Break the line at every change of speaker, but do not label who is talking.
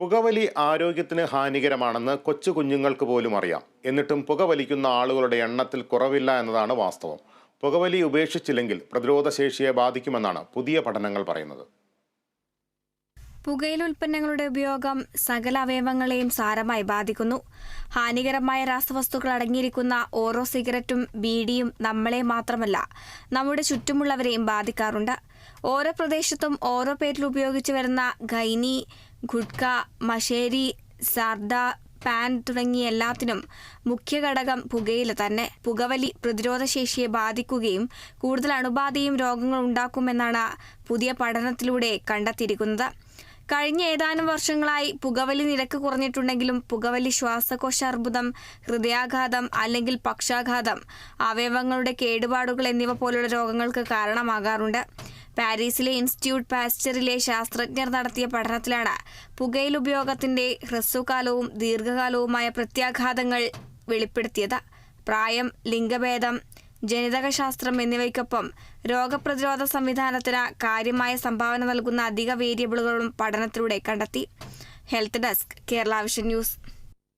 പുകവലി ആരോഗ്യത്തിന് ഹാനികരമാണെന്ന് കൊച്ചു കുഞ്ഞുങ്ങൾക്ക് പോലും അറിയാം. എന്നിട്ടും പുകവലിക്കുന്ന ആളുകളുടെ എണ്ണത്തിൽ കുറവില്ല എന്നതാണ് വാസ്തവം. പുകവലി ഉപേക്ഷിച്ചില്ലെങ്കിൽ പ്രതിരോധശേഷിയെ ബാധിക്കുമെന്നാണ് പുതിയ പഠനങ്ങൾ പറയുന്നത്.
പുകയില ഉൽപ്പന്നങ്ങളുടെ ഉപയോഗം സകല അവയവങ്ങളെയും സാരമായി ബാധിക്കുന്നു. ഹാനികരമായ രാസവസ്തുക്കൾ അടങ്ങിയിരിക്കുന്ന ഓരോ സിഗരറ്റും ബീഡിയും നമ്മളെ മാത്രമല്ല നമ്മുടെ ചുറ്റുമുള്ളവരെയും ബാധിക്കാറുണ്ട്. ഓരോ പ്രദേശത്തും ഓരോ പേരിൽ ഉപയോഗിച്ചു വരുന്ന ഖൈനി ഗുഡ്ക മഷേരി സർദ പാൻ തുടങ്ങിയ എല്ലാത്തിനും മുഖ്യ ഘടകം പുകയില തന്നെ. പുകവലി പ്രതിരോധശേഷിയെ ബാധിക്കുകയും കൂടുതൽ അണുബാധയും രോഗങ്ങൾ ഉണ്ടാക്കുമെന്നാണ് പുതിയ പഠനത്തിലൂടെ കണ്ടെത്തിയിരിക്കുന്നത്. കഴിഞ്ഞ ഏതാനും വർഷങ്ങളായി പുകവലി നിരക്ക് കുറഞ്ഞിട്ടുണ്ടെങ്കിലും പുകവലി ശ്വാസകോശ അർബുദം ഹൃദയാഘാതം അല്ലെങ്കിൽ പക്ഷാഘാതം അവയവങ്ങളുടെ കേടുപാടുകൾ എന്നിവ പോലുള്ള രോഗങ്ങൾക്ക് കാരണമാകാറുണ്ട്. പാരീസിലെ ഇൻസ്റ്റിറ്റ്യൂട്ട് പാസ്റ്ററിലെ ശാസ്ത്രജ്ഞർ നടത്തിയ പഠനത്തിലാണ് പുകയിൽ ഉപയോഗത്തിന്റെ ഹ്രസ്വകാലവും ദീർഘകാലവുമായ പ്രത്യാഘാതങ്ങൾ വെളിപ്പെടുത്തിയത്. പ്രായം ലിംഗഭേദം ജനിതകശാസ്ത്രം എന്നിവയ്ക്കൊപ്പം രോഗപ്രതിരോധ സംവിധാനത്തിന് കാര്യമായ സംഭാവന നൽകുന്ന അധിക വേരിയബിളുകളും പഠനത്തിലൂടെ കണ്ടെത്തി. Health desk Kerala vision news.